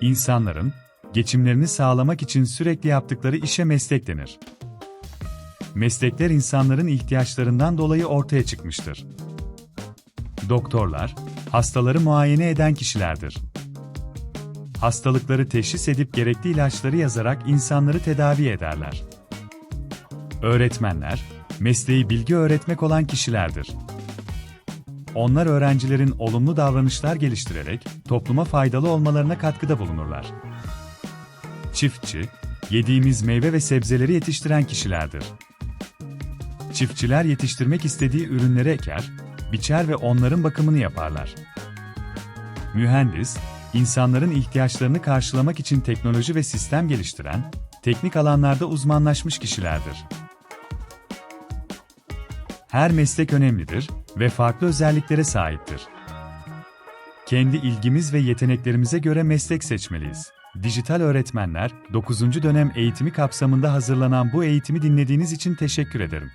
İnsanların, geçimlerini sağlamak için sürekli yaptıkları işe meslek denir. Meslekler insanların ihtiyaçlarından dolayı ortaya çıkmıştır. Doktorlar, hastaları muayene eden kişilerdir. Hastalıkları teşhis edip gerekli ilaçları yazarak insanları tedavi ederler. Öğretmenler, mesleği bilgi öğretmek olan kişilerdir. Onlar öğrencilerin olumlu davranışlar geliştirerek topluma faydalı olmalarına katkıda bulunurlar. Çiftçi, yediğimiz meyve ve sebzeleri yetiştiren kişilerdir. Çiftçiler yetiştirmek istediği ürünleri eker, biçer ve onların bakımını yaparlar. Mühendis, insanların ihtiyaçlarını karşılamak için teknoloji ve sistem geliştiren, teknik alanlarda uzmanlaşmış kişilerdir. Her meslek önemlidir ve farklı özelliklere sahiptir. Kendi ilgimiz ve yeteneklerimize göre meslek seçmeliyiz. Dijital Öğretmenler 9. dönem eğitimi kapsamında hazırlanan bu eğitimi dinlediğiniz için teşekkür ederim.